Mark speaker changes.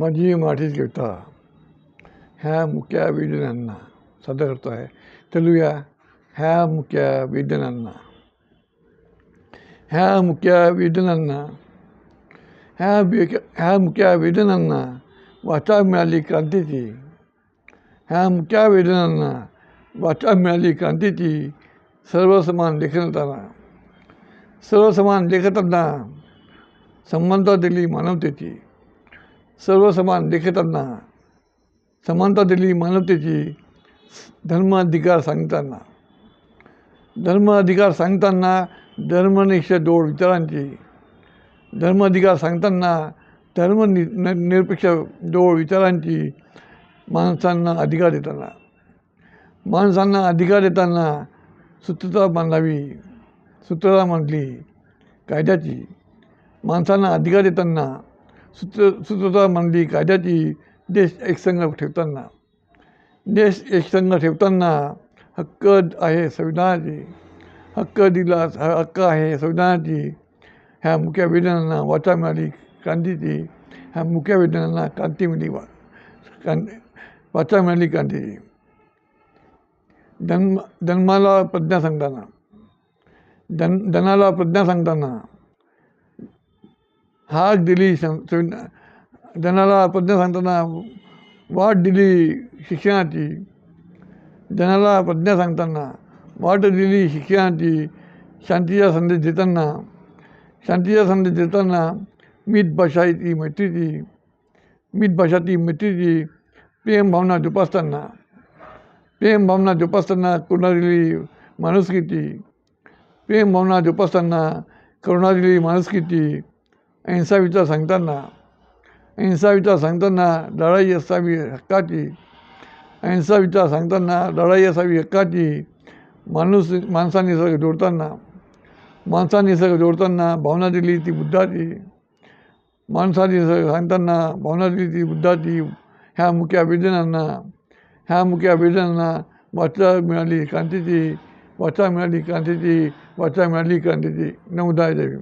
Speaker 1: माझी मराठीत कविता ह्या मुक्या वेदनांना सादर करतो आहे. चलूया ह्या मुक्या वेदनांना ह्या मुक्या वेदनांना ह्या ह्या मुक्या वेदनांना वाचा मिळाली क्रांतीची. ह्या मुक्या वेदनांना वाचा मिळाली क्रांतीची सर्वसमान लेखनताना. सर्वसमान लेखताना दिली मानवतेची. सर्व समान लेखताना समानता दिली मानवतेची धर्म अधिकार सांगताना. धर्म अधिकार सांगताना धर्मनिष्ठ जोड विचारांची. धर्म अधिकार सांगताना धर्म नि निरपेक्ष दोड विचारांची माणसांना अधिकार देताना. माणसांना अधिकार देताना सूत्रता बांधावी सूत्रता म्हटली कायद्याची. माणसांना अधिकार देताना सुत्र सूत्रता मानली कायद्याची देश एकसंघ ठेवताना. देश एकसंघ ठेवताना हक्क आहे संविधानाची. हक्क दिला हक्क आहे संविधानाची. ह्या मुख्या वेदनांना वाचा मिळाली क्रांतीची. ह्या मुख्या वेदनांना क्रांती मिळाली वा क्रांती वाचा मिळाली क्रांतीची. जन्म जन्माला प्रज्ञा सांगताना. जन जनाला प्रज्ञा सांगताना हाक दिली सं जनाला प्रज्ञा सांगताना वाट दिली शिक्षणाची. जनाला प्रज्ञा सांगताना वाट दिली शिक्षणाची शांतीचा संदेश देताना शांतीचा संदेश देताना मित भाषा ती मैत्रीची मित भाषा ती मैत्रीची प्रेम भावना जोपासताना प्रेम भावना जोपासताना करुणा दिली माणुसकीची प्रेम भावना जोपासताना करुणा दिली माणुसकीची अहिंसा विचार सांगताना अहिंसा विचार सांगताना लढाई असावी हक्काची अहिंसा विचार सांगताना लढाई असावी हक्काची माणूस माणसाने सगळं जोडताना माणसाने सगळं जोडताना भावना दिली ती बुद्धाची माणसाने सगळं सांगताना भावना दिली ती बुद्धाची ह्या मुख्या वेदनांना ह्या मुख्या वेदनांना वाचा मिळाली क्रांतीची वाचा मिळाली क्रांतीची वाचा मिळाली क्रांतीची नमुदाय देवी